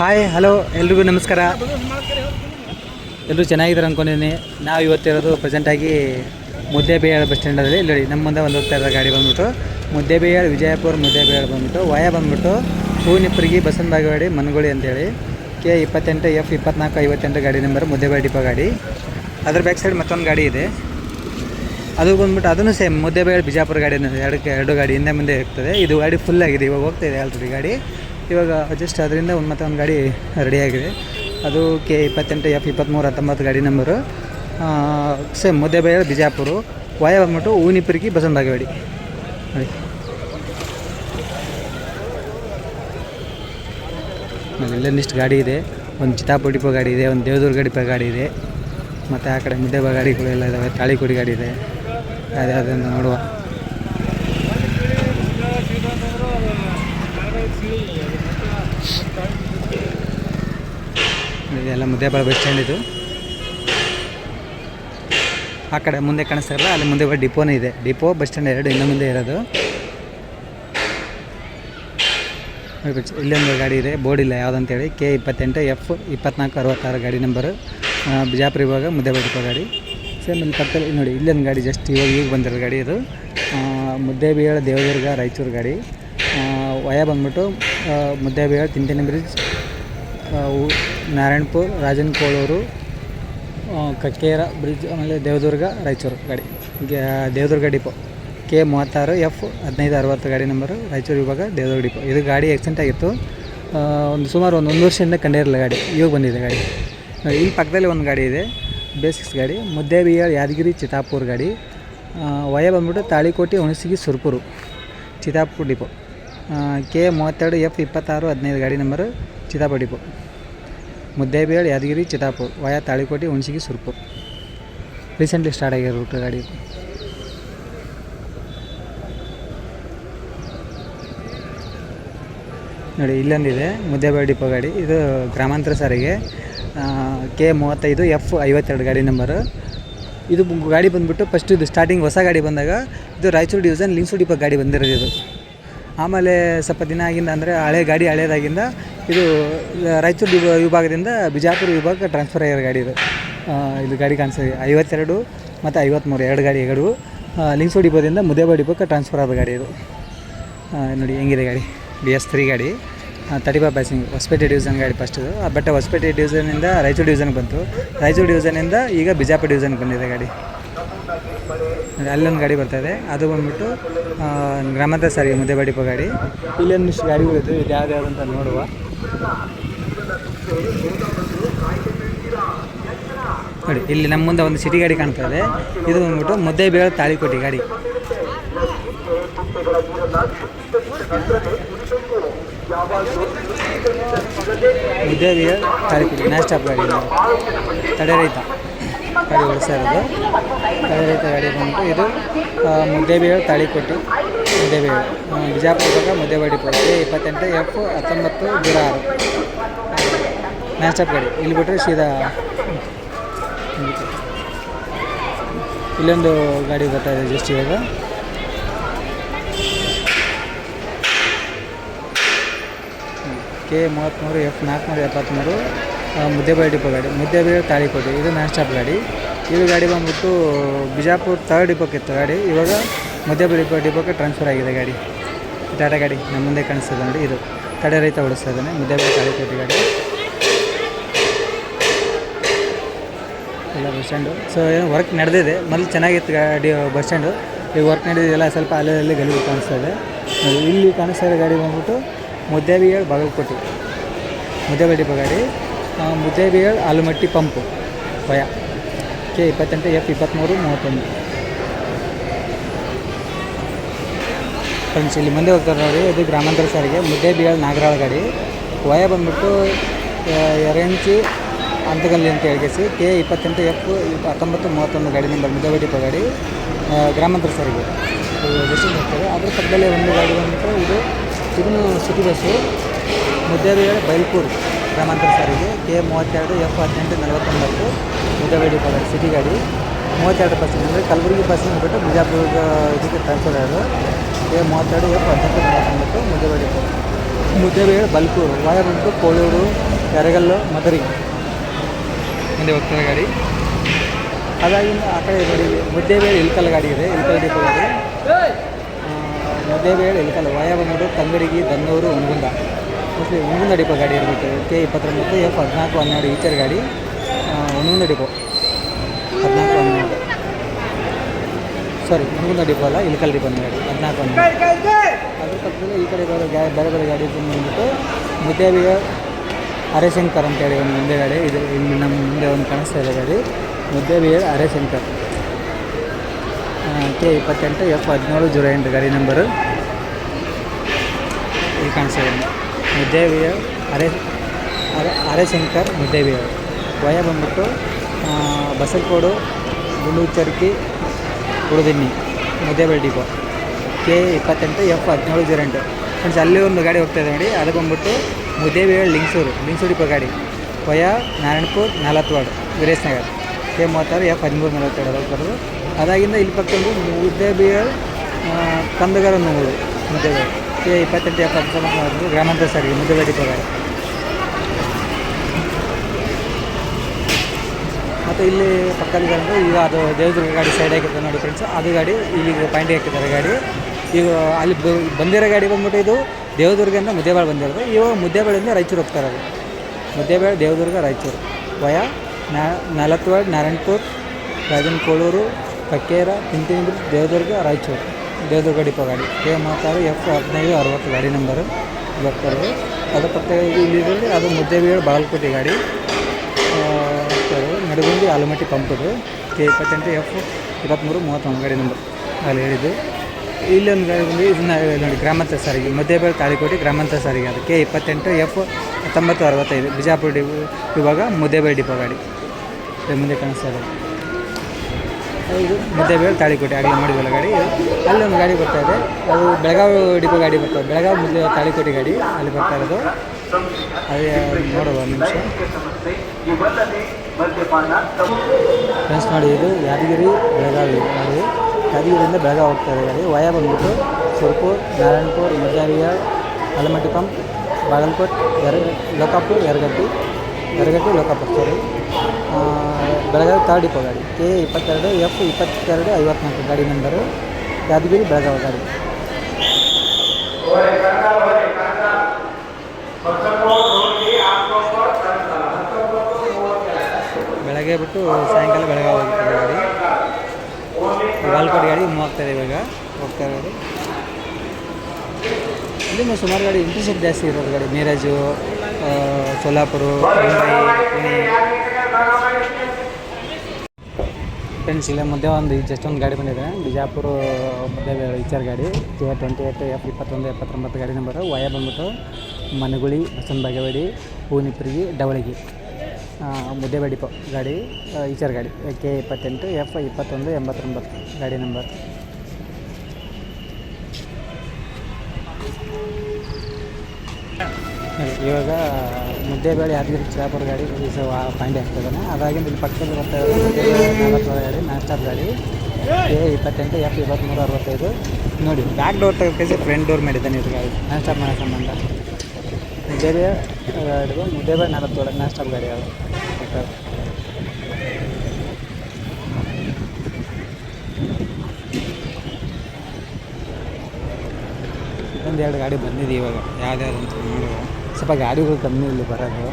Hi hello ಎಲ್ರಿಗೂ ನಮಸ್ಕಾರ. ಎಲ್ಲರೂ ಚೆನ್ನಾಗಿದ್ದಾರೆ ಅಂದ್ಕೊಂಡಿದ್ದೀನಿ ನಾವು ಇವತ್ತಿರೋದು ಪ್ರೆಸೆಂಟಾಗಿ ಮುದ್ದೇಬೇಯಾಳ ಬಸ್ ಸ್ಟ್ಯಾಂಡಲ್ಲಿ ಇಲ್ಲಿ ನಮ್ಮ ಮುಂದೆ ಒಂದು ಹೋಗ್ತಾ ಇರೋ ಗಾಡಿ ಬಂದ್ಬಿಟ್ಟು ಮುದ್ದೇಬೇಯಾಳ ವಿಜಯಪುರ ಮುದ್ದೇಬೇಯಾಳ ಬಂದ್ಬಿಟ್ಟು, ವಾಯ ಬಂದ್ಬಿಟ್ಟು ಹೂನಿಪ್ಪರಿಗೆ ಬಸವನ ಬಾಗೇವಾಡಿ, ಮನಗೋಳಿ ಅಂತೇಳಿ, ಕೆ ಇಪ್ಪತ್ತೆಂಟು, ಎಫ್ ಇಪ್ಪತ್ನಾಲ್ಕು, ಐವತ್ತೆಂಟು ಗಾಡಿ ನಂಬರ್ ಮುದ್ದೇಬೇಳ ಡಿಪೋ ಗಾಡಿ. ಅದ್ರ ಬ್ಯಾಕ್ ಸೈಡ್ ಮತ್ತೊಂದು ಗಾಡಿ ಇದೆ. ಅದು ಬಂದ್ಬಿಟ್ಟು ಅದನ್ನು ಸೇಮ್ ಮುದ್ದೇಬೇಳೆ ಬಿಜಾಪುರ ಗಾಡಿ ಎರಡು ಎರಡು ಗಾಡಿ ಹಿಂದೆ ಮುಂದೆ ಇರ್ತದೆ ಇದು ಗಾಡಿ ಫುಲ್ ಆಗಿದೆ, ಇವಾಗ ಹೋಗ್ತಾ ಇದೆ ಆಲ್ರೆಡಿ ಗಾಡಿ. ಇವಾಗ ಅಡ್ಜಸ್ಟ್ ಅದರಿಂದ ಒಂದು ಮತ್ತೆ ಒಂದು ಗಾಡಿ ರೆಡಿಯಾಗಿದೆ ಅದು ಕೆ ಇಪ್ಪತ್ತೆಂಟು ಎಫ್ ಇಪ್ಪತ್ತ್ಮೂರು ಹತ್ತೊಂಬತ್ತು ಗಾಡಿ ನಂಬರು ಸೇಮ್ ಮುದ್ದೇಬೇಳೆ ಬಿಜಾಪುರ ವಾಯ ಬಂದ್ಬಿಟ್ಟು ಊನಿಪುರಿಗೆ ಬಸವನ ಬಾಗೇವಾಡಿ ನೋಡಿ ಇಲ್ಲೊಂದಿಷ್ಟು ಗಾಡಿ ಇದೆ, ಒಂದು ಚಿತಾಪುಡಿಪ ಡಿಪೋ ಗಾಡಿ ಇದೆ, ಒಂದು ದೇವದುರ್ಗ ಡಿಪೋ ಗಾಡಿ ಇದೆ, ಮತ್ತು ಆ ಕಡೆ ಮುದ್ದೇಬ ಗಾಡಿಗಳು ಎಲ್ಲ ಇದ್ದಾವೆ ತಾಳಿಕೋಡಿ ಗಾಡಿ ಇದೆ. ಅದ್ಯಾವುದಂತ ನೋಡುವ. ಮುದ್ದೇಬಾಳ ಬಸ್ ಸ್ಟ್ಯಾಂಡ್ ಇದು. ಆ ಕಡೆ ಮುಂದೆ ಕಾಣಿಸ್ತಾರಲ್ಲ ಅಲ್ಲಿ ಮುಂದೆ ಡಿಪೋನೇ ಇದೆ. ಡಿಪೋ ಬಸ್ ಸ್ಟ್ಯಾಂಡ್ ಎರಡು, ಇನ್ನು ಮುಂದೆ ಇರೋದು. ಇಲ್ಲೊಂದು ಗಾಡಿ ಇದೆ, ಬೋರ್ಡ್ ಇಲ್ಲ ಯಾವುದಂತೇಳಿ, ಕೆ ಇಪ್ಪತ್ತೆಂಟು ಎಫ್ ಇಪ್ಪತ್ನಾಲ್ಕು ಅರವತ್ತಾರು ಗಾಡಿ ನಂಬರು ಬಿಜಾಪುರ ಇವಾಗ ಮುದ್ದೇಬೇಡಿಪೋ ಗಾಡಿ. ಸೇಮ್ ಇಲ್ಲಿ ಪಕ್ಕದಲ್ಲಿ ನೋಡಿ, ಇಲ್ಲೊಂದು ಗಾಡಿ ಜಸ್ಟ್ ಇವಾಗ ಈಗ ಬಂದಿರೋ ಗಾಡಿ ಇದು. ಮುದ್ದೇಬಿಹಾಳ ದೇವದುರ್ಗ, ರಾಯಚೂರು ಗಾಡಿ. ವಯ ಬಂದ್ಬಿಟ್ಟು ಮುದ್ದೇಬಿಹಾಳ ತಿಂತಿನ ಬ್ರಿಡ್ಜ್ ನಾರಾಯಣಪುರ ರಾಜನ್ ಕೋಳೂರು ಕಕ್ಕೇರ, ಬ್ರಿಡ್ಜ್, ಆಮೇಲೆ ದೇವದುರ್ಗ, ರಾಯಚೂರು ಗಾಡಿ. ದೇವದುರ್ಗ ಡಿಪೋ. ಕೆ ಮೂವತ್ತಾರು, ಎಫ್ ಹದಿನೈದು ಅರವತ್ತು ಗಾಡಿ ನಂಬರು, ರಾಯಚೂರು ಇವಾಗ ದೇವದುರ್ಗ ಡಿಪೋ. ಇದು ಗಾಡಿ ಆಕ್ಸಿಡೆಂಟ್ ಆಗಿತ್ತು. ಒಂದು ಸುಮಾರು ಒಂದು ಒಂದು ವರ್ಷದಿಂದ ಕಂಡಿರಲಿಲ್ಲ ಗಾಡಿ. ಇವಾಗ ಬಂದಿದೆ ಗಾಡಿ. ಇಲ್ಲಿ ಪಕ್ಕದಲ್ಲಿ ಒಂದು ಗಾಡಿ ಇದೆ, ಬೇಸಿಕ್ಸ್ ಗಾಡಿ. ಮುದ್ದೇಬಿಹಾಳ್ ಯಾದಗಿರಿ ಚಿತಾಪುರ್ ಗಾಡಿ. ವಯ ಬಂದ್ಬಿಟ್ಟು ತಾಳಿಕೋಟೆ, ಹುಣಸಗಿ, ಸುರ್ಪುರು ಚಿತಾಪುರ್ ಡಿಪೋ. ಕೆ ಮೂವತ್ತೆರಡು, ಎಫ್ ಇಪ್ಪತ್ತಾರು, ಹದಿನೈದು ಗಾಡಿ number Chitapur depot. Muddebihal Yadgiri Chitapur via Talikote, Hunasagi Surpur recently start ಆಗಿರೋ ರೂಟ್ ಗಾಡಿ ನೋಡಿ, ಇಲ್ಲೊಂದಿದೆ ಮುದ್ದೇಬೇಳ್ ಡಿಪೋ ಗಾಡಿ. ಇದು ಗ್ರಾಮಾಂತರ ಸಾರಿಗೆ ಕೆ ಮೂವತ್ತೈದು ಎಫ್ ಐವತ್ತೆರಡು ಗಾಡಿ ನಂಬರು ಇದು ಗಾಡಿ ಬಂದುಬಿಟ್ಟು ಫಸ್ಟ್ ಇದು ಸ್ಟಾರ್ಟಿಂಗ್ ಹೊಸ ಗಾಡಿ ಬಂದಾಗ, ಇದು ರಾಯಚೂರು ಡಿವಿಷನ್ ಲಿಂಗ್ಸು ಡಿಪೋ ಗಾಡಿ ಬಂದಿರೋದು ಇದು. ಆಮೇಲೆ ಸ್ವಲ್ಪ ದಿನ ಆಗಿಂದ ಅಂದರೆ ಹಳೆ ಗಾಡಿ ಹಳೇದಾಗಿಂದ ಇದು ರಾಯಚೂರು ವಿಭ ವಿಭಾಗದಿಂದ ಬಿಜಾಪುರ ವಿಭಾಗಕ್ಕೆ ಟ್ರಾನ್ಸ್ಫರ್ ಆಗಿರೋ ಗಾಡಿ ಇದು. ಇದು ಗಾಡಿ ಕಾಣಿಸ್ತದೆ ಐವತ್ತೆರಡು ಮತ್ತು ಐವತ್ತ್ಮೂರು ಎರಡು ಗಾಡಿ, ಎರಡು. ಲಿಂಗ್ಸೂರು ಡಿಪೋದಿಂದ ಮುದೇಬ ಡಿಪೋಕ್ಕೆ ಟ್ರಾನ್ಸ್ಫರ್ ಆದ ಗಾಡಿ ಇದು. ನೋಡಿ ಹೆಂಗಿದೆ ಗಾಡಿ. ಬಿ ಎಸ್ ತ್ರೀ ಗಾಡಿ. Thirty five passing Hospet division ಗಾಡಿ ಫಸ್ಟ್ ಇದು. ಬೆಟ್ಟ ಹೊಸಪೇಟೆ ಡಿವಿಷನಿಂದ ರಾಯಚೂರು ಡಿವಿಷನ್ಗೆ ಬಂತು. ರಾಯಚೂರು ಡಿವಿಷನಿಂದ ಈಗ ಬಿಜಾಪುರ ಡಿವಿಷನ್ಗೆ ಬಂದಿದೆ ಗಾಡಿ. ಅಲ್ಲೊಂದು ಗಾಡಿ ಬರ್ತಾಯಿದೆ ಅದು ಬಂದ್ಬಿಟ್ಟು ಗ್ರಾಮದ ಗ್ರಾಮಾಂತರ ಮುದ್ದೆ ಮುದ್ದೇಬಾಡಿಪ ಗಾಡಿ. ಇಲ್ಲೊಂದಿಷ್ಟು ಇದೆ ಇದು ಯಾವ್ದು ಯಾವ್ದು ಅಂತ ನೋಡುವ. ನೋಡಿ ಇಲ್ಲಿ ನಮ್ಮ ಮುಂದೆ ಒಂದು ಸಿಟಿ ಗಾಡಿ ಕಾಣ್ತಾ ಇದೆ. ಇದು ಬಂದ್ಬಿಟ್ಟು ಮುದ್ದೇಬೇಳೆ ತಾಳಿಕೋಟಿ ಗಾಡಿ. ಮುದ್ದೇಬೇಳೆ ತಾಳಿಕೋಟಿ ನಾಸ್ಟ್ ಸ್ಟಾಪ್ ಗಾಡಿ. ತಡೆ ರೈತ. ಗಾಡಿ ಓಡಿಸ್ತಾ ಇರೋದು. ಅದೇ ರೀತಿ ಗಾಡಿ ಇದು ಮುದ್ದೇಬೇಳೆ ತಾಳಿಕೋಟೆ. ಮುದ್ದೇಬೇಳೆ ಆ, ಬಿಜಾಪುರ ಇವಾಗ ಮುದ್ದೇಬೇಡಿ ಪೋಸ್ಟ್ ಇಪ್ಪತ್ತೆಂಟು ಎಫ್ ಹತ್ತೊಂಬತ್ತು ಜೀರೋ ಆರು. ಮ್ಯಾಚಪ್ ಗಾಡಿ. ಇಲ್ಲಿ ಬಿಟ್ಟರೆ ಸೀದಾ ಇಲ್ಲೊಂದು ಗಾಡಿ ಬರ್ತಾ ಇದೆ ಜಸ್ಟ್ ಇವಾಗ. ಕೆ ಮೂವತ್ತ್ಮೂರು ಎಫ್ ನಾಲ್ಕುನೂರ ಎಪ್ಪತ್ತ್ಮೂರು ಮುದ್ದೇಬೇಳೆ ಡಿಪೋ ಗಾಡಿ ಮುದ್ದೇಬೇಳೆ ತಾಳಿಕೋಟೆ ಇದು ನಾನ್ ಸ್ಟಾಪ್ ಗಾಡಿ. ಇದು ಗಾಡಿ ಬಂದ್ಬಿಟ್ಟು ಬಿಜಾಪುರ ಥರ್ಡ್ ಡಿಪೋಕ್ಕಿತ್ತು ಗಾಡಿ. ಇವಾಗ ಮುದ್ದೇಬೇಳೆ ಡಿಪೋ ಡಿಪೋಕ್ಕೆ ಟ್ರಾನ್ಸ್ಫರ್ ಆಗಿದೆ ಗಾಡಿ. ಟಾಟಾ ಗಾಡಿ ನಮ್ಮ ಮುಂದೆ ಕಾಣಿಸ್ತದೆ ನೋಡಿ ಇದು ತಡೆ ರೈತ ಓಡಿಸ್ತಾ ಇದ್ದಾನೆ ಮುದ್ದೇಬೇಳೆ ತಾಳಿಕೋಟೆ ಗಾಡಿ. ಎಲ್ಲ ಬಸ್ ಸ್ಟ್ಯಾಂಡು ಸೊ ಏನು ವರ್ಕ್ ನಡೆದಿದೆ. ಮೊದಲು ಚೆನ್ನಾಗಿತ್ತು ಗಾಡಿ ಬಸ್ ಸ್ಟ್ಯಾಂಡು ಈಗ ವರ್ಕ್ ನಡೆದಿದೆಲ್ಲ ಸ್ವಲ್ಪ ಅಲ್ಲಲ್ಲಿ ಗಲೀಜು ಕಾಣಿಸ್ತಾ ಇದೆ. ಇಲ್ಲಿ ಕಾಣಿಸ್ತಾ ಇರೋ ಗಾಡಿ ಬಂದ್ಬಿಟ್ಟು ಮುದ್ದೇಬಿಯಾಳ್ ಬಾಗಲಕೋಟೆ. ಮುದ್ದೇಬೇಡಿ ಗಾಡಿ. ಆ, ಮುದ್ದೇಬಿಯಾಳ್ ಆಲೂಮಟ್ಟಿ ಪಂಪು. ಭಯ. ಕೆ, ಇಪ್ಪತ್ತೆಂಟು ಎಫ್ ಇಪ್ಪತ್ತ್ಮೂರು ಮೂವತ್ತೊಂದು. ಫ್ರೆಂಡ್ಸ್, ಇಲ್ಲಿ ಮುಂದೆ ಹೋಗ್ತಾರೆ ನೋಡಿ, ಇದು ಗ್ರಾಮಾಂತರ ಸಾರಿಗೆ ಮುದ್ದೇಬಿಗಳು ನಾಗರಾಳ ಗಾಡಿ. ವಯ ಬಂದ್ಬಿಟ್ಟು ಇಂಚು ಅಂತಗಲ್ಲಿ ಅಂತ ಹೇಳಿಸಿ ಕೆ, ಇಪ್ಪತ್ತೆಂಟು ಎಫ್, ಹತ್ತೊಂಬತ್ತು, ಮೂವತ್ತೊಂದು ಗಾಡಿ ನಂಬರ್ ಮುದ್ದೇಬೇಡಿ ಗಾಡಿ ಗ್ರಾಮಾಂತರ ಸಾರಿಗೆ. ಇದು ಹೋಗ್ತಾರೆ ಅದ್ರ ಪಕ್ಕದಲ್ಲೇ ಒಂದು ಗಾಡಿ ಬಂದ್ಬಿಟ್ಟು ಇದು ಇದನ್ನು ಸಿಟಿ ಬಸ್ಸು ಮುದ್ದೇಬಿಯಾಳ್ ಬೈಲ್ಪುರ್. ಗ್ರಾಮಾಂತರ ಸಾರಿಗೆ ಕೆ ಮೂವತ್ತೆರಡು ಎಫ್ ಹದಿನೆಂಟು ನಲವತ್ತೊಂಬತ್ತು ಮುಗವೇಡಿ ಕಾಲೇಜ್ ಸಿಟಿ ಗಾಡಿ. ಮೂವತ್ತೆರಡು ಬಸ್ಸಿನ ಅಂದರೆ ಕಲಬುರಗಿ ಬಸ್ಸಿನ ಬಿಟ್ಟು ಬಿಜಾಪುರ ಇದಕ್ಕೆ ಟ್ರಾನ್ಸ್ಫರ್ ಆಗೋದು. ಕೆ ಮೂವತ್ತೆರಡು ಎಫ್ ಹದಿನೆಂಟು ನಲವತ್ತೊಂಬತ್ತು ಮುದ್ದೇಬೇಡಿ ಕಾಲೇಜ್ ಬಲ್ಕು ಬಲ್ಕೂರು ವಾಯಬಂಟು ಕೋಳೂರು ಕೆರೆಗಲ್ಲು ಮದರಿ. ಮುಂದೆ ಹೋಗ್ತದೆ ಗಾಡಿ? ಅದಾಗಿಂದ ಆ ಕಡೆ ನೋಡಿ ಮುದ್ದೇಬೇಡಿ ಇಲ್ಕಲ್ ಗಾಡಿ ಇದೆ ಇಲ್ಕಲ್ ಡಿಪೋ ಗಾಡಿ. ಮುದ್ದೇಬೇಡಿ ಇಳಕಲ್ ಇಲ್ಕಲ್ ವಾಯ ಬಂದ್ಬಿಟ್ಟು ತಂಗಡಿಗಿ ದನ್ನೂರು ಹುಣಗುಂದ. ಮೋಸ್ಟ್ಲಿ ಒಂದೊಂದು ಡಿಪೋ ಗಾಡಿ ಇರಬೇಕು ಕೆ ಇಪ್ಪತ್ತೊಂಬತ್ತು ಎಫ್ ಹದಿನಾಲ್ಕು ಹನ್ನೆರಡು ಈಚರ್ ಗಾಡಿ ಒಂದೊಂದು ಡಿಪೋ ಹದಿನಾಲ್ಕು ಹನ್ನೆರಡು. ಸಾರಿ ಒಂದೊಂದು ಡಿಪೋ ಅಲ್ಲ ಇಳಕಲ್ ಡಿಪೋ ಗಾಡಿ ಹದಿನಾಲ್ಕು ಹನ್ನೆರಡು. ಅದ್ರ ಪಕ್ಕದಲ್ಲಿ ಈ ಕಡೆ ಬರೋ ಗಾಡಿ ಬೇರೆ ಬೇರೆ ಗಾಡಿ ಬಂದ್ಬಿಟ್ಟು ಮುದ್ದೇವಿಯ ಹರೇಶಂಕರ್ ಅಂತೇಳಿ ಒಂದು ಮುಂದೆ ಗಾಡಿ ಇದು ಇಲ್ಲಿ ನಮ್ಮ ಮುಂದೆ ಒಂದು ಕಾಣಿಸ್ತಾ ಇದೆ ಗಾಡಿ ಮುದ್ದೇವಿಯ ಹರೇಶಂಕರ್. ಕೆ ಇಪ್ಪತ್ತೆಂಟು ಎಫ್ ಹದಿನೇಳು ಜೀರೋ ಎಂಟು ಗಾಡಿ ನಂಬರು. ಇಲ್ಲಿ ಕಾಣಿಸ್ತಾ ಇದೆ. ಮುದ್ದೇಬಿಯ ಅರೆ ಅರೆ ಹರೇಶಂಕರ್ ಮುದ್ದೇಬಿಯ ವಯ ಬಂದ್ಬಿಟ್ಟು ಬಸಲ್ಕೋಡು ಗುಂಡೂಚರ್ಕಿ ಉಳಿದಿನ್ನಿ ಮುದ್ದೇಬೇಳೆ ಡಿಪೋ. ಕೆ ಇಪ್ಪತ್ತೆಂಟು, ಎಫ್ ಹದಿನೇಳು, ಜೀರೋ ಎಂಟು. ಫ್ರೆಂಡ್ಸ್ ಅಲ್ಲಿ ಒಂದು ಗಾಡಿ ಹೋಗ್ತಾ ಇದೆ ನೋಡಿ, ಅದು ಬಂದ್ಬಿಟ್ಟು ಮುದ್ದೇಬೇಳೆ ಲಿಂಗ್ಸೂರು ಲಿಂಗ್ಸೂರು ಡಿಪೋ ಗಾಡಿ. ವಯ ನಾರಾಯಣಪುರ್ ನಾಲ್ಕವಾಡು ವೀರೇಶ್ ನಗರ್ ಕೆ ಮೂವತ್ತಾರು, ಎಫ್ ಹದಿಮೂರು, ನಲವತ್ತೆರಡು ಬರೋದು. ಅದಾಗಿಂದ ಇಲ್ಲಿ ಪಕ್ಕದಲ್ಲಿ ಮುದ್ದೇಬೇಳೆ ಕಂದಗರ ನೂರು ಮುದ್ದೇಬೇಳೆ ಕೆ ಇಪ್ಪತ್ತೆಂಟು ಎಪ್ಪತ್ತು ಗ್ರಾಮಾಂತರ ಸಾರಿಗೆ ಮುದ್ದೇಬೇಳೆ ಡಿಪೋ ಗಾಡಿ ಮತ್ತು ಇಲ್ಲಿ ಪಕ್ಕದಲ್ಲಿ ಬಂದು ಈಗ ಅದು ದೇವದುರ್ಗ ಗಾಡಿ ಸೈಡ್ ಹಾಕಿದ್ದಾರೆ ನೋಡಿ ಫ್ರೆಂಡ್ಸ್ ಅದು ಗಾಡಿ ಇಲ್ಲಿಗೆ ಪಾಯಿಂಟ್ ಹಾಕಿದ್ದಾರೆ ಗಾಡಿ. ಈಗ ಅಲ್ಲಿ ಬಂದಿರೋ ಗಾಡಿ ಬಂದ್ಬಿಟ್ಟು ಇದು ದೇವದುರ್ಗದಿಂದ ಮುದ್ದೇಬೇಳೆ ಬಂದಿರೋದು. ಇವಾಗ ಮುದ್ದೆಬಾಳಿಂದ ರಾಯಚೂರು ಹೋಗ್ತಾರೆ ಅದು ಮುದ್ದೇಬೇಳೆ, ದೇವದುರ್ಗ, ರಾಯಚೂರು. ವಯ, ನಾ ನಾರಾಯಣಪುರ್ ನಾರಾಯಣಪುರ್, ರಾಜನಕೋಳೂರು, ಕಕ್ಕೇರ ತಿಂತಿಂಗ್ರಿ ದೇವದುರ್ಗ, ರಾಯಚೂರು. ದೇವದುರ್ಗ ಡಿಪೋ ಗಾಡಿ ಕೆ ಮೂವತ್ತಾರು ಎಫ್ ಹದಿನೈದು, ಅರವತ್ತು ಗಾಡಿ ನಂಬರು. ಬರ್ತಾರೆ ಅದು ಪಕ್ಕ ಇಲ್ಲಿ ಅದು ಮುದ್ದೇಬೇಳೆ ಬಾಗಲಕೋಟೆ ಗಾಡಿ. ನಡುಗುಂದಿ ಆಲಮಟ್ಟಿ ಪಂಪದು ಕೆ ಇಪ್ಪತ್ತೆಂಟು, ಎಫ್ ಇಪ್ಪತ್ತ್ಮೂರು, ಮೂವತ್ತೊಂದು ಗಾಡಿ ನಂಬರ್ ಅಲ್ಲಿ ಹೇಳಿದ್ದು. ಇಲ್ಲೊಂದು ಗಾಡಿ ಬಂದು ಇದನ್ನ ನೋಡಿ, ಗ್ರಾಮಾಂತರ ಸಾರಿಗೆ. ಮಧ್ಯಬೇಳೆ ತಾಳಿಕೋಟೆ ಗ್ರಾಮಾಂತರ ಸಾರಿಗೆ ಅದು. ಕೆ ಇಪ್ಪತ್ತೆಂಟು, ಎಫ್ ಹತ್ತೊಂಬತ್ತು ಅರವತ್ತೈದು. ಬಿಜಾಪುರ ಡಿ ಇವಾಗ ಮುದ್ದೇಬೇಳೆ ಡಿಪೋ ಗಾಡಿ ಮುಂದೆ ಕಾಣಿಸ್ತಾ ಇದು. ಮುದ್ದೇಬೇಳೆ ತಾಳಿಕೋಟೆ ಆಗಲೇ ಮಾಡಿದ್ವಲ್ಲ ಗಾಡಿ. ಅಲ್ಲಿ ಒಂದು ಗಾಡಿ ಬರ್ತಾ ಇದೆ. ಅದು ಬೆಳಗಾವಿ ಡಿಪೋ ಗಾಡಿ ಬರ್ತದೆ. ಬೆಳಗಾವಿ ಮುದ್ದೆ ತಾಳಿಕೋಟೆ ಗಾಡಿ. ಅಲ್ಲಿ ಬರ್ತಾ ಇರೋದು. ಅದೇ, ನೋಡುವ ನಿಮಿಷ. ಫ್ರೆಂಡ್ಸ್ ನೋಡಿ ಇದು. ಯಾದಗಿರಿ, ಬೆಳಗಾವಿ ನೋಡಿ. ಯಾದಗಿರಿಯಿಂದ ಬೆಳಗಾವಿ ಹೋಗ್ತಾ ಇದೆ ಗಾಡಿ. ವಯ ಬಂದ್ಬಿಟ್ಟು ಸುರ್ಪುರ್, ನಾರಾಯಣಪುರ್ ಮಧ್ಯಾವಿಯ Almatti pump, Bagalkot, ಯರ, Lokapur Yaragatti Yaragatti Lokapur sorry Belagavi third depot ಗಾಡಿ. ಕೆ ಇಪ್ಪತ್ತೆರಡು ಎಫ್ ಇಪ್ಪತ್ತೆರಡು, ಐವತ್ನಾಲ್ಕು ಗಾಡಿ ನಂಬರು ಯಾದಗಿರಿ ಬೆಳಗಾವಿ ಗಾಡಿ. ಬೆಳಗ್ಗೆ ಬಿಟ್ಟು ಸಾಯಂಕಾಲ ಬೆಳಗ್ಗೆ ಹೋಗುತ್ತೆ ಗಾಡಿ. ಬಾಲ್ಕೋಟ್ ಗಾಡಿ ಮೂವ್ ಇದೆ ಇವಾಗ, ಹೋಗ್ತಾ ಇರೋದು. ಇಲ್ಲಿಂದ ಸುಮಾರು ಗಾಡಿ ಇಂಟ್ರೆಸ್ಟ್ ಜಾಸ್ತಿ ಇರೋದು ಗಾಡಿ. ಮೀರಾಜು ಸೋಲಾಪುರ ಮುಂಬೈ ಪುಣೆ ಫ್ರೆಂಡ್ಸ್ ಇಲ್ಲೇ ಮುಂದೆ ಒಂದು ಜಸ್ಟ್ ಒಂದು ಗಾಡಿ ಬಂದಿದೆ. ಬಿಜಾಪುರ ಮುಂದೆ ವಿಚಾರ ಗಾಡಿ. ಕೆ ಟ್ವೆಂಟಿ ಏಟ್ ಎಫ್ ಇಪ್ಪತ್ತೊಂದು ಎಪ್ಪತ್ತೊಂಬತ್ತು ಗಾಡಿ ನಂಬರು ವಯ ಬಂದ್ಬಿಟ್ಟು ಮನಗುಳಿ, ಬಸವನ ಬಾಗೇವಾಡಿ ಹೂನಿಪ್ರಿಗೆ ಡವಳಗಿ. ಮುದ್ದೇಬೇಡಿ ಪ ಗಾಡಿ ಈಚರ್ ಗಾಡಿ. ಕೆ ಇಪ್ಪತ್ತೆಂಟು ಎಫ್ ಇಪ್ಪತ್ತೊಂದು, ಎಂಬತ್ತೊಂಬತ್ತು ಗಾಡಿ ನಂಬರ್ ಇವಾಗ ಮುದ್ದೇಬೇಳೆ ಯಾದಗಿರಿ ಚಿರಾಪುರ ಗಾಡಿ ಪಾಯಿಂಟ್ ಆಗ್ತದಾನೆ ಅದಾಗಿಂದ ಇಲ್ಲಿ ಪಕ್ಕದಲ್ಲಿ ಬರ್ತಾ ಇರೋದು ನಲವತ್ತು ಗಾಡಿ ನಾಸ್ಟಾಪ್ ಸ್ಟಾಪ್ ಗಾಡಿ. ಎ ಇಪ್ಪತ್ತೆಂಟು, ಎಫ್ ಇಪ್ಪತ್ತ್ಮೂರು ಅರವತ್ತೈದು. ನೋಡಿ ಬ್ಯಾಕ್ ಡೋರ್ ತೆಗೆದು ಫ್ರಂಟ್ ಡೋರ್ ಮಾಡಿದ್ದಾನೆ ಇದು ಗಾಡಿ. ನಾಸ್ಟಾಪ್ ಸ್ಟಾಪ್ ಮಾಡೋ ಸಂಬಂಧ. ಮುದ್ದೇಬೇಳೆ ಗಾಡಿಗೂ ಮುದ್ದೇಬೇಳೆ ನಲವತ್ತೇಳು ನಾನ್ ನಾಸ್ಟಾಪ್ ಗಾಡಿ ಅದು. ಒಂದು ಒಂದೆರಡು ಗಾಡಿ ಬಂದಿದೆ ಇವಾಗ. ಯಾವ್ದು ಅಂತ ನೋಡುವ. ಸ್ವಲ್ಪ ಗಾಡಿಗಳು ಕಮ್ಮಿ ಇಲ್ಲಿ ಬರೋದು.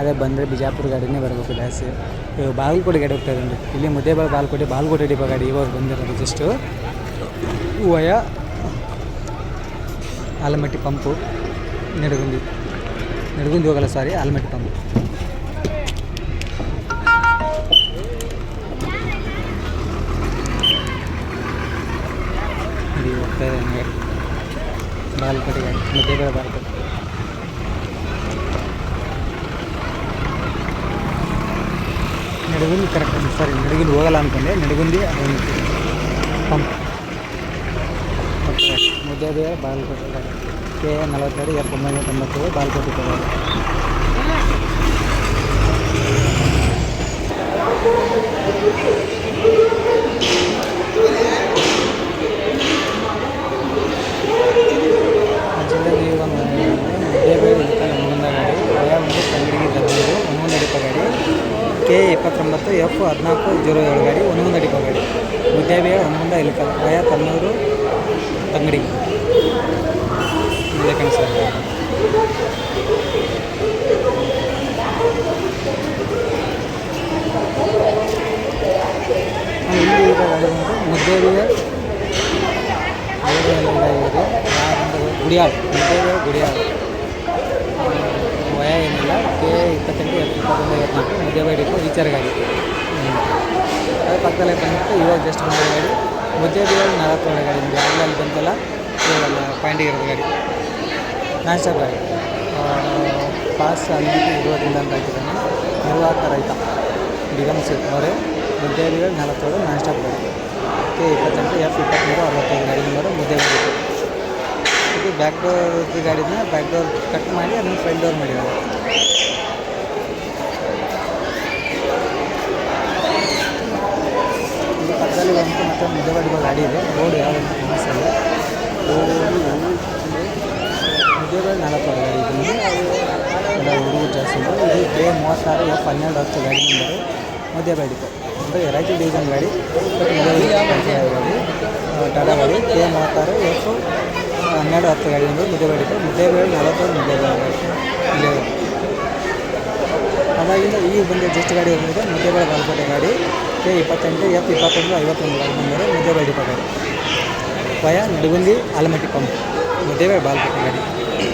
ಅದೇ ಬಂದರೆ ಬಿಜಾಪುರ ಗಾಡಿನೇ ಬರಬೇಕು ಜಾಸ್ತಿ. ಇವಾಗ ಬಾಗಲಕೋಟೆ ಗಾಡಿ ಹೋಗ್ತಾ ಇದ್ದೀನಿ. ಇಲ್ಲಿ ಮುದ್ದೇಬಾಳ ಬಾಲ್ಕೋಟೆ ಬಾಗಲಕೋಟೆ ಡಿಪ ಗಾಡಿ ಇವಾಗ ಬಂದಿರೋದು just via Almatti pump, Nadagundi. Nadagundi ಹೋಗಲ್ಲ ಸಾರಿ ಆಲಮಟ್ಟಿ ಪಂಪು. ಹೋಗ್ತಾ ಇದೆ ಹಂಗೆ ಬಾಲ್ಕೋಟೆ ಗಾಡಿ, ಮುದ್ದೇಬೇಳೆ ಬಾಗಲಕೋಟೆ. ನಡಗುಂದಿ ಕರೆಕ್ಟ್ ಸಾರಿ ನಡಗುಂದಿ ಹೋಗಲ್ಲ ಅಂದ್ಕೊಂಡೆ ನಡಗುಂದಿ ಅವನಿಗೆ ಪಂಪ್ ಓಕೆ ಮುದ್ದೇಬೇಳೆ ಬಾಗಲಕೋಟೆ ಗಾಡಿ ಕೆ ನಲವತ್ತೆರಡು ಎಫ್ ಒಂಬೈನೂರ ತೊಂಬತ್ತೇಳು ಬಾಗಲಕೋಟೆ ತಗೊಳ್ಳಿ ಜಿಲ್ಲೆಯಲ್ಲಿ ಒಂದು ಒಂಬತ್ತು ಎಫ್ ಹದಿನಾಲ್ಕು ಜೀರೋ ಏಳು ಗಾಡಿ ಒಂದು ಮುಂದೆ ಡಿಪೋ ಗಾಡಿ ಮುದ್ದೇಬಿಯ ಒಂದು ಮುಂದೆ ಇಲ್ಲಿಕಲ್ ವಯ ತನ್ನೂರು ತಂಗಡಿ ಬಂದು ಮುದ್ದೇಬಿಯ ಗುಡಿಯಾಳ್ ಮುದ್ದೇಬಿಯ ಗುಡಿಯಾಳ್ ವಯ ಏನಿಲ್ಲ ಕೆ ಇಪ್ಪತ್ತೆಂಟು ಇಪ್ಪತ್ತೊಂದು ಐವತ್ನಾಲ್ಕು ಮುದ್ದೇಬಾಯಿ ಡಿಪೋ ಈಚರ್ ಗಾಡಿ ಅದು ಪಕ್ಕದಲ್ಲೇ ಬಂದ್ಬಿಟ್ಟು ಇವಾಗ ಜಸ್ಟ್ ಬಂದ ಗಾಡಿ ಮುದ್ದೇಬಿಯಲ್ಲಿ ನಲವತ್ತೇಳು ಗಾಡಿ ಆಗಲೇ ಅಲ್ಲಿ ಬಂತಲ್ಲ ಇವಾಗಲ್ಲ ಪಾಯಿಂಟಿಗೆ ಇರೋದು ಗಾಡಿ. ಗಾಡಿ ಪಾಸ್ ಹನ್ನೊಂದು ಇರೋದ್ರಿಂದ ಅಂತಾಗಿದ್ದಾನೆ ನಿರ್ವಾಹಕ ರೈತ ದಿಗಂಸ್ ಅವರೇ ಮುದ್ದೇರಿಗೆ ನಲವತ್ತೇಳು, ನಾನ್ ಸ್ಟಾಪ್ ಕೆ ಇಪ್ಪತ್ತೆಂಟು, ಎಫ್ ಇಪ್ಪತ್ತ್ಮೂರು ಅರವತ್ತೈದು ಗಾಡಿ ನಂಬರು ಮುದ್ದೇರಿ ಇದು ಬ್ಯಾಕ್ ಡೋರ್ ಗಾಡಿನ ಬ್ಯಾಕ್ ಡೋರ್ ಕಟ್ ಮಾಡಿ, ಅದನ್ನು ಫ್ರಂಟ್ ಡೋರ್ ಮಾಡಿದ್ದಾರೆ. ಇದು ಪಕ್ಕದಲ್ಲಿ ಬಂತು ಮತ್ತು ಮುದ್ದೆಬಾಡಿಗೆ ಗಾಡಿ ಇದೆ. ರೋಡ್ ಯಾವ ಸಮಸ್ಯೆ ಅಲ್ಲ ರೋಡ್ ಮುದ್ದೆಬಾಡಿ ನಾಲ್ಕು ಗಾಡಿ ಇದೆ ಎಲ್ಲ ಹುಡುಗರು ಜಾಸ್ತಿ ಇದೆ ಕೆ ಮೂವತ್ತಾರು ಎಫ್ ಹನ್ನೆರಡು, ಹತ್ತು ಗಾಡಿ ನಂಬರು. ಗಾಡಿ ಅಂದರೆ ರಾಯಚೂರು ಡೀಸಲ್ ಗಾಡಿ. ಮುದ್ದೇಬಾಡಿ ಟಾಟಾ ಗಾಡಿ ಕೆ ಮೂವತ್ತಾರು, ಎಫ್ ಹನ್ನೆರಡು, ಹತ್ತು ಗಾಡಿ ನಂಬರು ಮದುವೆ ಮುದ್ದೇಬೇಡಿ ಮುದ್ದೇಬೇಡಿ ಗಾಡಿ ಮದುವೆ ಇದೆ. ಅದಾಗಿಂದ ಈಗ ಬಂದು ಜಸ್ಟ್ ಗಾಡಿ ಬಂದಿದೆ. ಮುದ್ದೇಬೇಳೆ ಬಾಲ್ಕೋಟೆ ಗಾಡಿ. ಕೆ ಇಪ್ಪತ್ತೆಂಟು, ಎಫ್ ಇಪ್ಪತ್ತೊಂದು, ಐವತ್ತೊಂದು ಗಾಡಿ ಬಂದರೆ ಡಿಪೋ ಗಾಡಿ ವಯ ನಡುಗುಂದಿ, ಆಲಮಟ್ಟಿ ಪಂಪ್. ಮುದ್ದೇಬೇಳೆ ಬಾಲ್ಕೋಟೆ ಗಾಡಿ ಮುದ್ದೇಬೇಳೆ ಡಿಪೋ